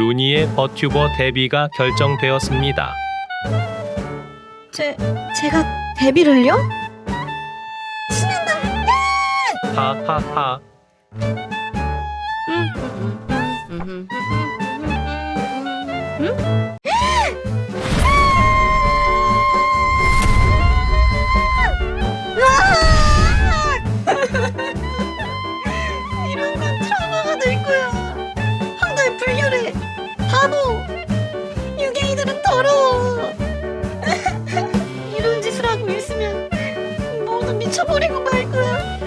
루니의 버튜버 데뷔가 결정되었습니다. 제, 제가 데뷔를요? 하하하. 음. 음. 음. 음. 미쳐버리고 말 거야.